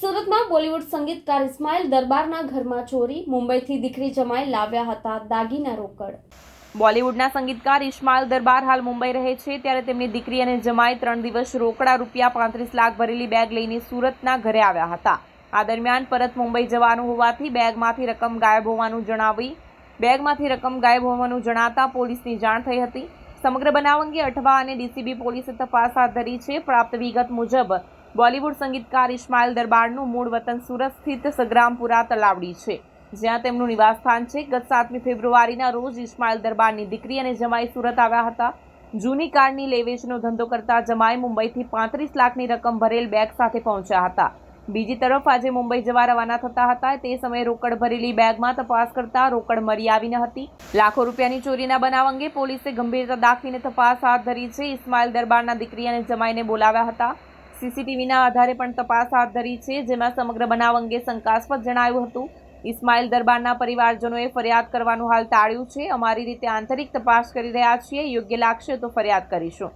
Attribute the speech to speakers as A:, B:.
A: સુરતમાં બોલિવૂડ સંગીતકાર ઇસ્માઇલ દરબારના ઘરમાં ચોરી, મુંબઈથી દીકરી જમાઈ લાવ્યા હતા દાગીના રોકડ.
B: બોલિવૂડના સંગીતકાર ઇસ્માઇલ દરબાર હાલ મુંબઈ રહે છે, ત્યારે તેમની દીકરી અને જમાઈ ત્રણ દિવસ રોકડા રૂપિયા પાંત્રીસ લાખ ભરેલી બેગ લઈને સુરતના ઘરે આવ્યા હતા. આ દરમિયાન પરત મુંબઈ જવાનું હોવાથી બેગમાંથી રકમ ગાયબ હોવાનું જણાવી, બેગમાંથી રકમ ગાયબ હોવાનું જણાતા પોલીસની જાણ થઈ હતી. સમગ્ર બનાવ અંગે અઠવા અને ડીસીબી પોલીસે તપાસ હાથ ધરી છે. પ્રાપ્ત વિગત મુજબ બોલિવૂડ સંગીતકાર ઇસ્માઇલ દરબારનું મૂળ વતન સુરત સ્થિત સગ્રામપુરા તલાવડી છે. જ્યાં તેમનું નિવાસસ્થાન છે. ગત સાતમી ફેબ્રુઆરીના રોજ ઇસ્માઇલ દરબારની દીકરી અને જમાઈ સુરત આવ્યા હતા. જૂની કારની લેવેચનો ધંધો કરતા જમાઈ મુંબઈથી પાંત્રીસ લાખની રકમ ભરેલ બેગ સાથે પહોંચ્યા હતા. બીજી તરફ આજે મુંબઈ જવા રવાના થતા હતા. તે સમયે રોકડ ભરેલી બેગમાં તપાસ કરતા રોકડ મળી આવી ન હતી. લાખો રૂપિયાની ચોરીના બનાવ અંગે પોલીસે ગંભીરતા દાખવીને તપાસ હાથ ધરી છે. ઇસ્માઇલ દરબારના દીકરી અને જમાઈને બોલાવ્યા હતા. સીસીટીવીના આધારે પણ તપાસ હાથ ધરી છે, જેમાં સમગ્ર બનાવ અંગે શંકાસ્પદ જણાવ્યું હતું. ઇસ્માઇલ દરબારના પરિવારજનોએ ફરિયાદ કરવાનું હાલ ટાળ્યું છે. અમારી રીતે આંતરિક તપાસ કરી રહ્યા છીએ. યોગ્ય લાગશે તો ફરિયાદ કરીશું.